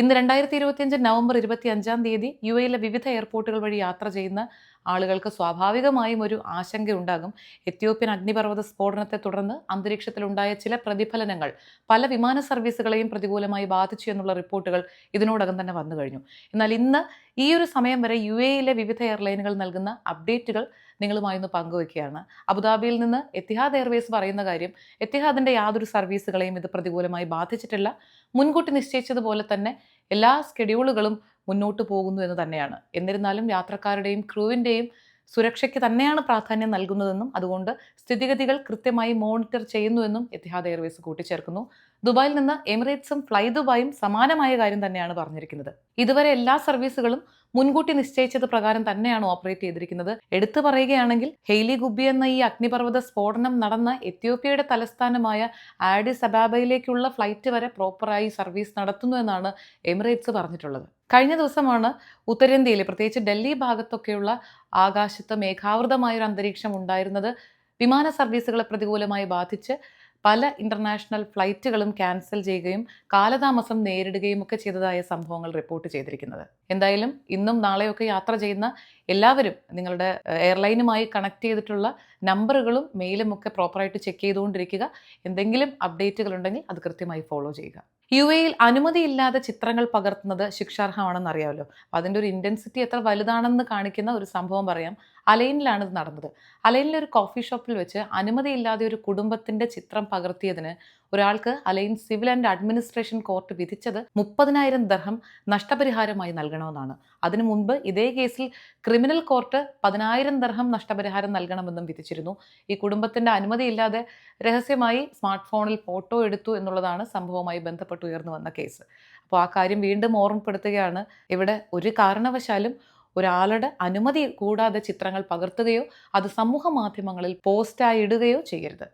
ഇന്ന് രണ്ടായിരത്തി ഇരുപത്തിയഞ്ച് നവംബർ ഇരുപത്തി അഞ്ചാം തീയതി യു എയിലെ വിവിധ എയർപോർട്ടുകൾ വഴി യാത്ര ചെയ്യുന്ന ആളുകൾക്ക് സ്വാഭാവികമായും ഒരു ആശങ്കയുണ്ടാകും. എത്യോപ്യൻ അഗ്നിപർവത സ്ഫോടനത്തെ തുടർന്ന് അന്തരീക്ഷത്തിലുണ്ടായ ചില പ്രതിഫലനങ്ങൾ പല വിമാന സർവീസുകളെയും പ്രതികൂലമായി ബാധിച്ചു എന്നുള്ള റിപ്പോർട്ടുകൾ ഇതിനോടകം തന്നെ വന്നു കഴിഞ്ഞു. എന്നാൽ ഇന്ന് ഈ ഒരു സമയം വരെ യു എയിലെ വിവിധ എയർലൈനുകൾ നൽകുന്ന അപ്ഡേറ്റുകൾ നിങ്ങളുമായി ഒന്ന് പങ്കുവയ്ക്കുകയാണ്. അബുദാബിയിൽ നിന്ന് എത്തിഹാദ് എയർവേസ് പറയുന്ന കാര്യം എത്തിഹാദിന്റെ യാതൊരു സർവീസുകളെയും ഇത് പ്രതികൂലമായി ബാധിച്ചിട്ടില്ല. മുൻകൂട്ടി നിശ്ചയിച്ചതുപോലെ തന്നെ എല്ലാ സ്കെഡ്യൂളുകളും മുന്നോട്ട് പോകുന്നു എന്ന് തന്നെയാണ്. എന്നിരുന്നാലും യാത്രക്കാരുടെയും ക്രൂവിന്റെയും സുരക്ഷയ്ക്ക് തന്നെയാണ് പ്രാധാന്യം നൽകുന്നതെന്നും അതുകൊണ്ട് സ്ഥിതിഗതികൾ കൃത്യമായി മോണിറ്റർ ചെയ്യുന്നുവെന്നും എത്തിഹാദ് എയർവേസ് കൂട്ടിച്ചേർക്കുന്നു. ദുബായിൽ നിന്ന് എമിറേറ്റ്സും ഫ്ലൈ ദുബായും സമാനമായ കാര്യം തന്നെയാണ് പറഞ്ഞിരിക്കുന്നത്. ഇതുവരെ എല്ലാ സർവീസുകളും മുൻകൂട്ടി നിശ്ചയിച്ചത് പ്രകാരം തന്നെയാണ് ഓപ്പറേറ്റ് ചെയ്തിരിക്കുന്നത്? എടുത്തു പറയുകയാണെങ്കിൽ ഹെയ്ലി ഗുബി എന്ന ഈ അഗ്നിപർവത സ്ഫോടനം നടന്ന എത്യോപ്യയുടെ തലസ്ഥാനമായ ആഡിസ് അബാബയിലേക്കുള്ള ഫ്ലൈറ്റ് വരെ പ്രോപ്പറായി സർവീസ് നടത്തുന്നു എന്നാണ് എമിറേറ്റ്സ് പറഞ്ഞിട്ടുള്ളത്. കഴിഞ്ഞ ദിവസമാണ് ഉത്തരേന്ത്യയിൽ പ്രത്യേകിച്ച് ഡൽഹി ഭാഗത്തൊക്കെയുള്ള ആകാശത്ത് മേഘാവൃതമായൊരു അന്തരീക്ഷം ഉണ്ടായിരുന്നത്. വിമാന സർവീസുകളെ പ്രതികൂലമായി ബാധിച്ച് പല ഇന്റർനാഷണൽ ഫ്ലൈറ്റുകളും ക്യാൻസൽ ചെയ്യുകയും കാലതാമസം നേരിടുകയും ഒക്കെ ചെയ്തതായ സംഭവങ്ങൾ റിപ്പോർട്ട് ചെയ്തിരിക്കുന്നത്. എന്തായാലും ഇന്നും നാളെയൊക്കെ യാത്ര ചെയ്യുന്ന എല്ലാവരും നിങ്ങളുടെ എയർലൈനുമായി കണക്ട് ചെയ്തിട്ടുള്ള നമ്പറുകളും മെയിലും ഒക്കെ പ്രോപ്പറായിട്ട് ചെക്ക് ചെയ്തുകൊണ്ടിരിക്കുക. എന്തെങ്കിലും അപ്ഡേറ്റുകൾ ഉണ്ടെങ്കിൽ അത് കൃത്യമായി ഫോളോ ചെയ്യുക. യു എയിൽ അനുമതിയില്ലാതെ ചിത്രങ്ങൾ പകർത്തുന്നത് ശിക്ഷാർഹമാണെന്ന് അറിയാമല്ലോ അതിന്റെ ഒരു ഇന്റൻസിറ്റി എത്ര വലുതാണെന്ന് കാണിക്കുന്ന ഒരു സംഭവം പറയാം. അലൈനിലാണ് ഇത് നടന്നത്. അലൈനിലെ ഒരു കോഫി ഷോപ്പിൽ വെച്ച് അനുമതിയില്ലാതെ ഒരു കുടുംബത്തിന്റെ ചിത്രം പകർത്തിയതിന് ഒരാൾക്ക് Al Ain civil and administration court വിധിച്ചത് മുപ്പതിനായിരം ദർഹം നഷ്ടപരിഹാരമായി നൽകണമെന്നാണ്. അതിനു മുൻപ് ഇതേ കേസിൽ ക്രിമിനൽ കോർട്ട് പതിനായിരം ദർഹം നഷ്ടപരിഹാരം നൽകണമെന്നും വിധിച്ചിരുന്നു. ഈ കുടുംബത്തിന്റെ അനുമതിയില്ലാതെ രഹസ്യമായി സ്മാർട്ട് ഫോണിൽ ഫോട്ടോ എടുത്തു എന്നുള്ളതാണ് സംഭവവുമായി ബന്ധപ്പെട്ട് ഉയർന്നു വന്ന കേസ്. അപ്പോൾ ആ കാര്യം വീണ്ടും ഓർമ്മപ്പെടുത്തുകയാണ്. ഇവിടെ ഒരു കാരണവശാലും ഒരാളുടെ അനുമതി കൂടാതെ ചിത്രങ്ങൾ പകർത്തുകയോ അത് സമൂഹ മാധ്യമങ്ങളിൽ പോസ്റ്റായി ഇടുകയോ ചെയ്യരുത്.